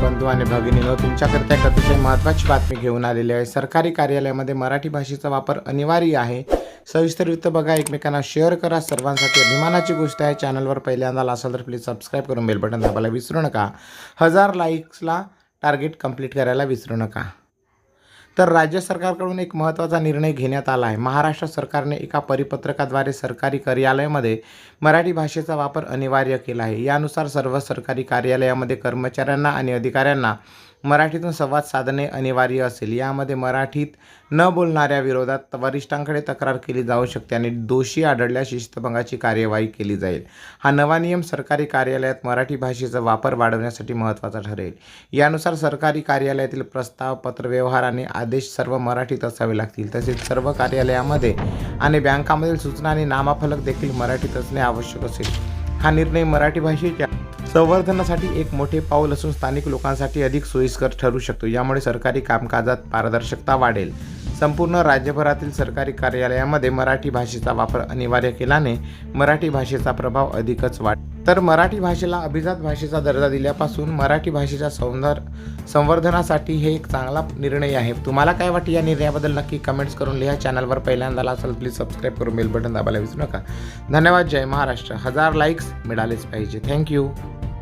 बंधू आणि भगिनीनो तुमच्याकरता एक अतिशय महत्त्वाची बातमी घेऊन आलेली आहे. सरकारी कार्यालयामध्ये मराठी भाषेचा वापर अनिवार्य आहे. सविस्तरयुक्त बघा एकमेकांना शेअर करा. सर्वांसाठी अभिमानाची गोष्ट आहे. चॅनलवर पहिल्यांदा आला असाल तर प्लीज सबस्क्राईब करून बेल बटन दाबायला विसरू नका. हजार लाईक्सला टार्गेट कंप्लीट करायला विसरू नका. तर राज्य सरकारकडून एक महत्त्वाचा निर्णय घेण्यात आला आहे. महाराष्ट्र सरकारने एका परिपत्रकाद्वारे सरकारी कार्यालयामध्ये मराठी भाषेचा वापर अनिवार्य केला आहे. यानुसार सर्व सरकारी कार्यालयामध्ये कर्मचाऱ्यांना आणि अधिकाऱ्यांना मराठीतून संवाद साधणे अनिवार्य असेल. यामध्ये मराठीत न बोलणाऱ्या विरोधात वरिष्ठांकडे तक्रार केली जाऊ शकते आणि दोषी आढळल्या शिस्तभंगाची कार्यवाही केली जाईल. हा नवा नियम सरकारी कार्यालयात मराठी भाषेचा वापर वाढवण्यासाठी महत्त्वाचा ठरेल. यानुसार सरकारी कार्यालयातील प्रस्ताव पत्रव्यवहार आणि आदेश सर्व मराठीत असावे लागतील. तसेच सर्व कार्यालयामध्ये आणि बँकामधील सूचना आणि नामाफलक देखील मराठीत असणे आवश्यक असेल. हा निर्णय मराठी भाषेच्या संवर्धनासाठी एक मोठे पाऊल असून स्थानिक लोकांसाठी अधिक सोयीस्कर ठरू शकतो. यामुळे सरकारी कामकाजात पारदर्शकता वाढेल. संपूर्ण राज्यभरातील सरकारी कार्यालयामध्ये मराठी भाषेचा वापर अनिवार्य केल्याने मराठी भाषेचा प्रभाव अधिकच वाढ तर मराठी भाषेला अभिजात भाषेचा दर्जा दिल्यापासून मराठी भाषेच्या सौंदर संवर्धनासाठी हे एक चांगला निर्णय आहे. तुम्हाला काय वाटते या निर्णयाबद्दल नक्की कमेंट्स करून लिहा. चॅनलवर पहिल्यांदा आला असेल प्लीज सबस्क्राईब करून बेल बटन दाबायला विसरू नका. धन्यवाद. जय महाराष्ट्र. हजार लाईक्स मिळालेच पाहिजे. थँक्यू